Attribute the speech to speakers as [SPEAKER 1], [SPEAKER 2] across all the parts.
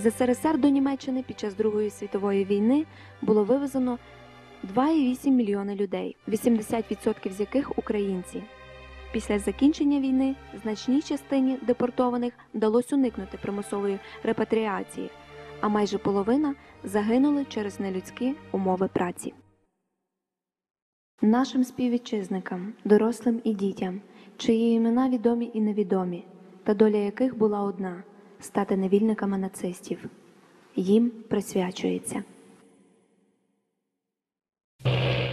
[SPEAKER 1] З СРСР до Німеччини під час Другої світової війни було вивезено 2,8 мільйони людей, 80% з яких українці. Після закінчення війни значній частині депортованих вдалося уникнути примусової репатріації, а майже половина загинули через нелюдські умови праці. Нашим співвітчизникам, дорослим і дітям, чиї імена відомі і невідомі, та доля яких була одна стати невільниками нацистів. Їм присвячується.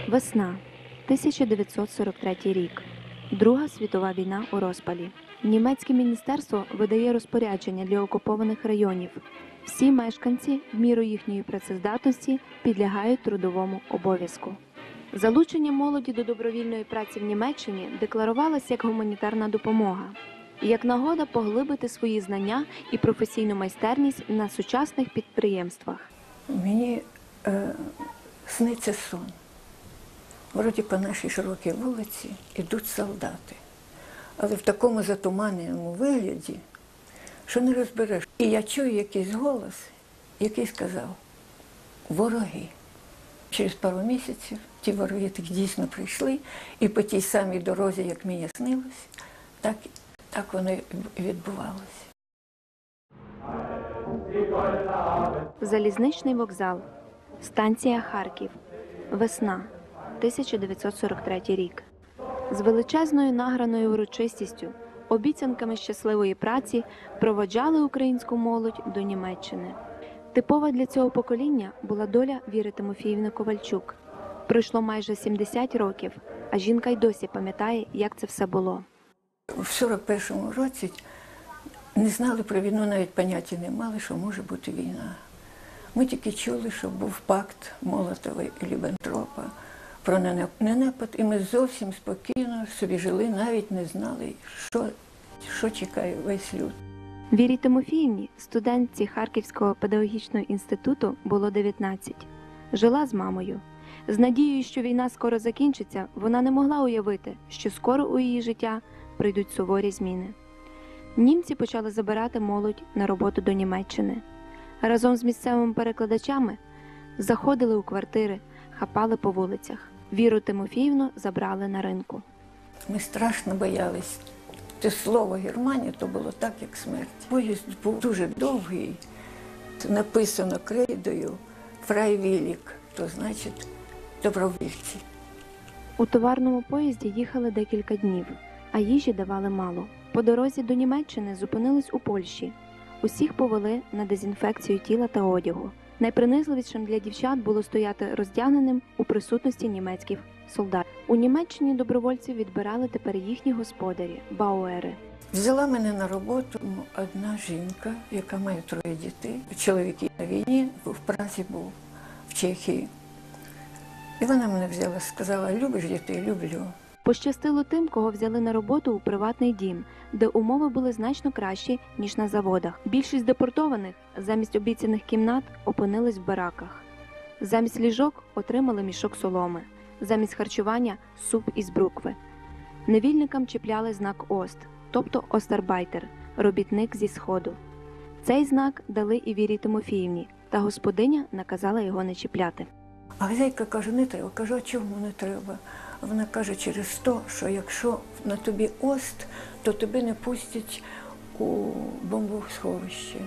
[SPEAKER 1] Весна 1943 рік. Друга світова війна у розпалі. Німецьке міністерство видає розпорядження для окупованих районів. Всі мешканці в міру їхньої працездатності підлягають трудовому обов'язку. Залучення молоді до добровільної праці в Німеччині декларувалося як гуманітарна допомога, і як нагода поглибити свої знання і професійну майстерність на сучасних підприємствах.
[SPEAKER 2] Мені е, сниться сон. Вроді по нашій широкій вулиці йдуть солдати, але в такому затуманеному вигляді, що не розбереш. І я чую якийсь голос, який сказав вороги. Через пару місяців ті вороги так дійсно прийшли, і по тій самій дорозі, як мені снилось, так, так воно і відбувалося.
[SPEAKER 1] Залізничний вокзал. Станція Харків. Весна 1943 рік. З величезною награною урочистістю, обіцянками щасливої праці проводжали українську молодь до Німеччини. Типова для цього покоління була доля Віри Тимофіївни Ковальчук. Пройшло майже 70 років, а жінка й досі пам'ятає, як це все було.
[SPEAKER 2] В 41-му році не знали про війну, навіть поняття не мали, що може бути війна. Ми тільки чули, що був пакт Молотова і Лібентропа про ненапад, і ми зовсім спокійно собі жили, навіть не знали, що, що чекає весь люд.
[SPEAKER 1] Вірі Тимофіївні, студентці Харківського педагогічного інституту, було 19. Жила з мамою. З надією, що війна скоро закінчиться, вона не могла уявити, що скоро у її життя прийдуть суворі зміни. Німці почали забирати молодь на роботу до Німеччини. Разом з місцевими перекладачами заходили у квартири, хапали по вулицях. Віру Тимофіївну забрали на ринку.
[SPEAKER 2] Ми страшно боялись. Це слово Германія то було так, як смерть. Поїзд був дуже довгий, написано крейдою Фрайвілік, то значить добровільці.
[SPEAKER 1] У товарному поїзді їхали декілька днів, а їжі давали мало. По дорозі до Німеччини зупинились у Польщі. Усіх повели на дезінфекцію тіла та одягу. Найпринизливішим для дівчат було стояти роздягненим у присутності німецьких солдатів. У Німеччині добровольців відбирали тепер їхні господарі бауери.
[SPEAKER 2] Взяла мене на роботу одна жінка, яка має троє дітей. Чоловік на війні, в Празі був, в Чехії. І вона мене взяла, сказала, любиш дітей, люблю.
[SPEAKER 1] Пощастило тим, кого взяли на роботу у приватний дім, де умови були значно кращі ніж на заводах. Більшість депортованих замість обіцяних кімнат опинились в бараках. Замість ліжок отримали мішок соломи, замість харчування суп із брукви. Невільникам чіпляли знак ОСТ, тобто Остарбайтер, робітник зі сходу. Цей знак дали і Вірі Тимофіївні, та господиня наказала його не чіпляти.
[SPEAKER 2] А хазяйка каже, не треба. Кажу, а чому не треба? Вона каже, через то, що якщо на тобі ост, то тебе не пустять у бомбосховище.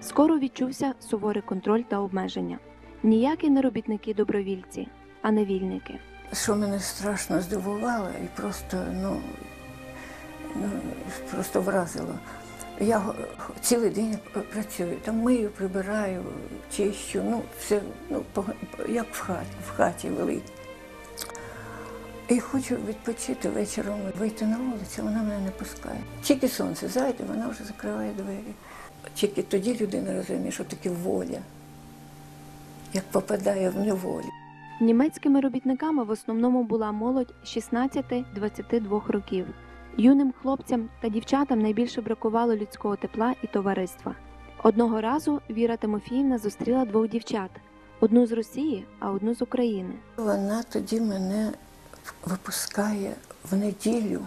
[SPEAKER 1] Скоро відчувся суворий контроль та обмеження. Ніякі не робітники-добровільці, а невільники.
[SPEAKER 2] Що мене страшно здивувало і просто, ну, ну просто вразило. Я цілий день працюю, там мию, прибираю, чищу, ну, все, ну, як в хаті, в хаті великій. І хочу відпочити вечором, вийти на вулицю, вона мене не пускає. Тільки сонце зайде, вона вже закриває двері. Тільки тоді людина розуміє, що таке воля, як попадає в неволю.
[SPEAKER 1] Німецькими робітниками в основному була молодь 16-22 років. Юним хлопцям та дівчатам найбільше бракувало людського тепла і товариства. Одного разу Віра Тимофіївна зустріла двох дівчат: одну з Росії, а одну з України.
[SPEAKER 2] Вона тоді мене випускає в неділю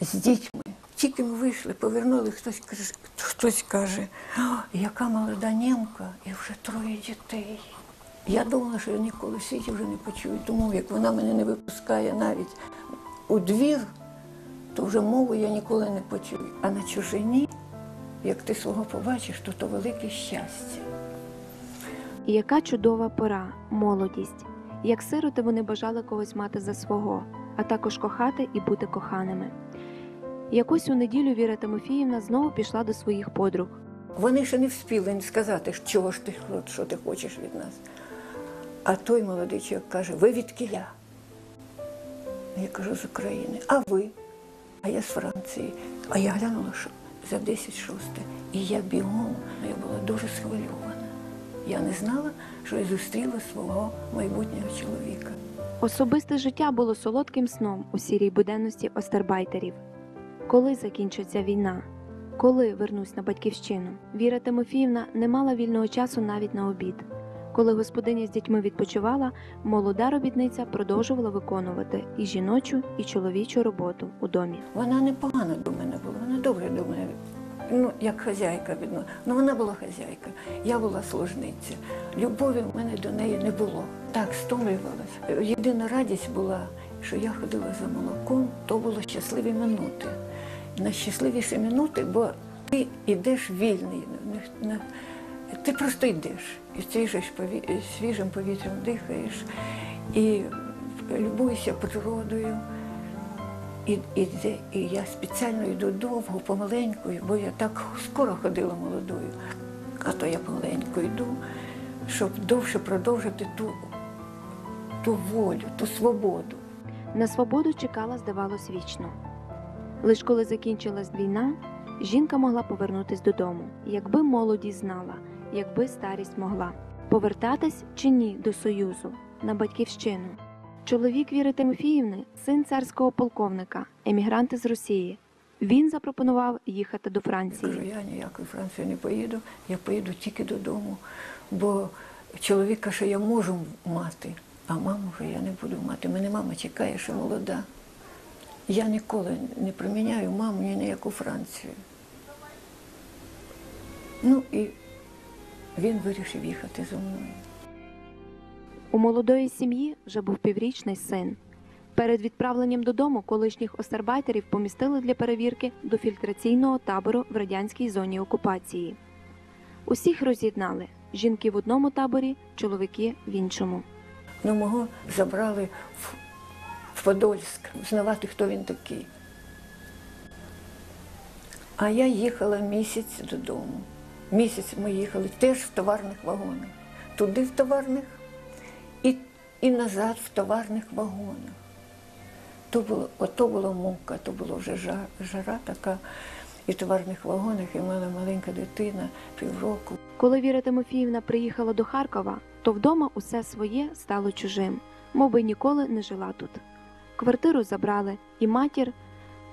[SPEAKER 2] з дітьми. Тільки ми вийшли, повернули, хтось каже, хтось каже, яка молода німка, і вже троє дітей. Я думала, що я ніколи світі вже не почую. Тому як вона мене не випускає навіть у двір, то вже мову я ніколи не почую. А на чужині, як ти свого побачиш, то то велике щастя.
[SPEAKER 1] Яка чудова пора, молодість. Як сироти вони бажали когось мати за свого, а також кохати і бути коханими. Якось у неділю Віра Тимофіївна знову пішла до своїх подруг.
[SPEAKER 2] Вони ще не встигли сказати, чого ж ти, що ти хочеш від нас. А той молодий чоловік каже, ви від Киля? Я кажу, з України. А ви? А я з Франції. А я глянула, що за 10 шосте. І я бігом, я була дуже схвильована. Я не знала, що я зустріла свого майбутнього чоловіка.
[SPEAKER 1] Особисте життя було солодким сном у сірій буденності остербайтерів. Коли закінчиться війна? Коли вернусь на батьківщину? Віра Тимофіївна не мала вільного часу навіть на обід. Коли господиня з дітьми відпочивала, молода робітниця продовжувала виконувати і жіночу, і чоловічу роботу у домі.
[SPEAKER 2] Вона непогано до мене була, вона добре до мене. Ну, як хазяйка відно. Ну, вона була хазяйка, я була служниця. Любові в мене до неї не було. Так, стомлювалася. Єдина радість була, що я ходила за молоком, то були щасливі минути. Найщасливіші минути, бо ти йдеш вільний. Ти просто йдеш. І цей свіжим повітрям дихаєш, і любуєшся природою. І, і, і я спеціально йду довго, помаленьку, бо я так скоро ходила молодою, а то я помаленьку йду, щоб довше продовжити ту, ту волю, ту свободу.
[SPEAKER 1] На свободу чекала, здавалось, вічно. Лиш коли закінчилась війна, жінка могла повернутись додому, якби молодість знала, якби старість могла. Повертатись чи ні до Союзу, на батьківщину. Чоловік Віри Тимофіївни, син царського полковника, емігрант із Росії. Він запропонував їхати до
[SPEAKER 2] Я кажу,
[SPEAKER 1] Франції.
[SPEAKER 2] я ніякої Франції не поїду, я поїду тільки додому, бо чоловіка ще я можу мати, а маму вже я не буду мати. Мене мама чекає, що молода. Я ніколи не приміняю маму ні на яку Францію. Ну і він вирішив їхати зі мною.
[SPEAKER 1] У молодої сім'ї вже був піврічний син. Перед відправленням додому колишніх остербайтерів помістили для перевірки до фільтраційного табору в радянській зоні окупації. Усіх роз'єднали жінки в одному таборі, чоловіки в іншому.
[SPEAKER 2] Ну, мого забрали в, в Подольськ, знавати, хто він такий. А я їхала місяць додому. Місяць ми їхали теж в товарних вагонах. Туди в товарних і, назад в товарних вагонах. То було, ото була мука, то було вже жара, така. І в товарних вагонах, і мене маленька дитина, півроку.
[SPEAKER 1] Коли Віра Тимофіївна приїхала до Харкова, то вдома усе своє стало чужим, мов би ніколи не жила тут. Квартиру забрали, і матір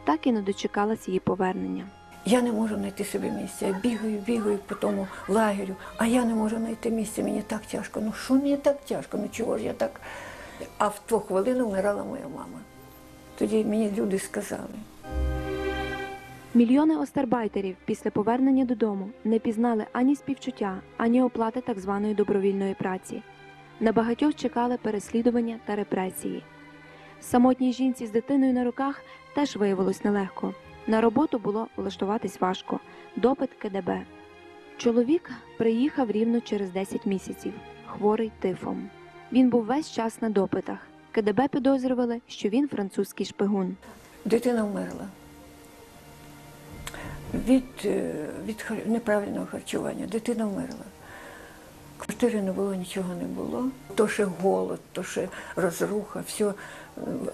[SPEAKER 1] так і не дочекалась її повернення.
[SPEAKER 2] Я не можу знайти собі місця. Я бігаю, бігаю по тому лагерю, а я не можу знайти місця. Мені так тяжко. Ну що мені так тяжко? Ну чого ж я так? А в ту хвилину вмирала моя мама. Тоді мені люди сказали.
[SPEAKER 1] Мільйони остербайтерів після повернення додому не пізнали ані співчуття, ані оплати так званої добровільної праці. На багатьох чекали переслідування та репресії. Самотній жінці з дитиною на руках теж виявилось нелегко. На роботу було влаштуватись важко. Допит КДБ. Чоловік приїхав рівно через 10 місяців, хворий тифом. Він був весь час на допитах. КДБ підозрювали, що він французький шпигун.
[SPEAKER 2] Дитина вмерла. Від, е, від неправильного харчування. Дитина вмерла. Квартири не було, нічого не було. То ще голод, то ще розруха, все,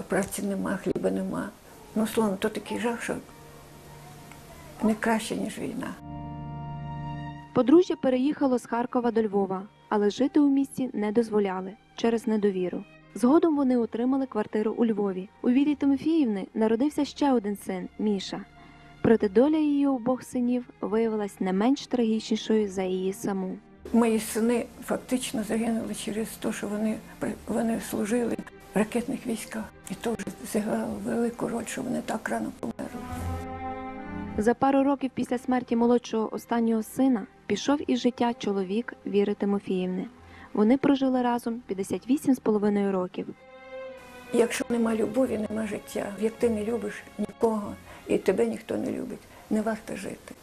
[SPEAKER 2] праці нема, хліба нема. Ну, словом, то такий жах, що не краще, ніж війна.
[SPEAKER 1] Подружжя переїхало з Харкова до Львова, але жити у місті не дозволяли через недовіру. Згодом вони отримали квартиру у Львові. У Вірі Тимофіївни народився ще один син Міша. Проте доля її обох синів виявилась не менш трагічнішою за її саму.
[SPEAKER 2] Мої сини фактично загинули через те, що вони, вони служили в ракетних військах. І то вже зіграло велику роль, що вони так рано померли.
[SPEAKER 1] За пару років після смерті молодшого останнього сина пішов із життя чоловік Віри Тимофіївни. Вони прожили разом 58 з половиною років.
[SPEAKER 2] Якщо нема любові, нема життя. Як ти не любиш нікого і тебе ніхто не любить, не варто жити.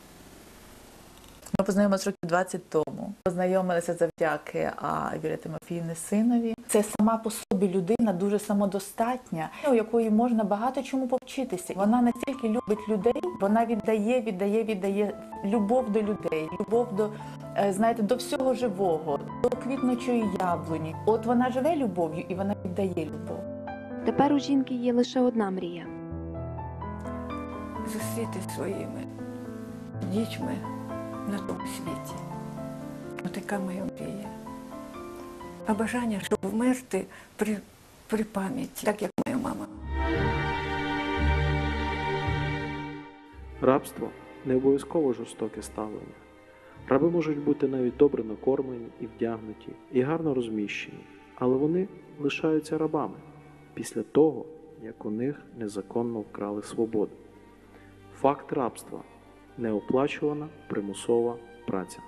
[SPEAKER 3] Ми познайомилися років 20 тому. Познайомилися завдяки а, Вірі Тимофіївни синові. Це сама по собі людина дуже самодостатня, у якої можна багато чому повчитися. Вона настільки любить людей, вона віддає, віддає, віддає любов до людей, любов до е, знаєте, до всього живого, до квітночої яблуні. От вона живе любов'ю і вона віддає любов.
[SPEAKER 1] Тепер у жінки є лише одна мрія
[SPEAKER 2] Зустріти своїми дітьми на тому світі. Отака моя мрія. А бажання, щоб вмерти при, при пам'яті, так як моя мама.
[SPEAKER 4] Рабство не обов'язково жорстоке ставлення. Раби можуть бути навіть добре накормлені і вдягнуті, і гарно розміщені, але вони лишаються рабами після того, як у них незаконно вкрали свободу. Факт рабства неоплачувана примусова праця.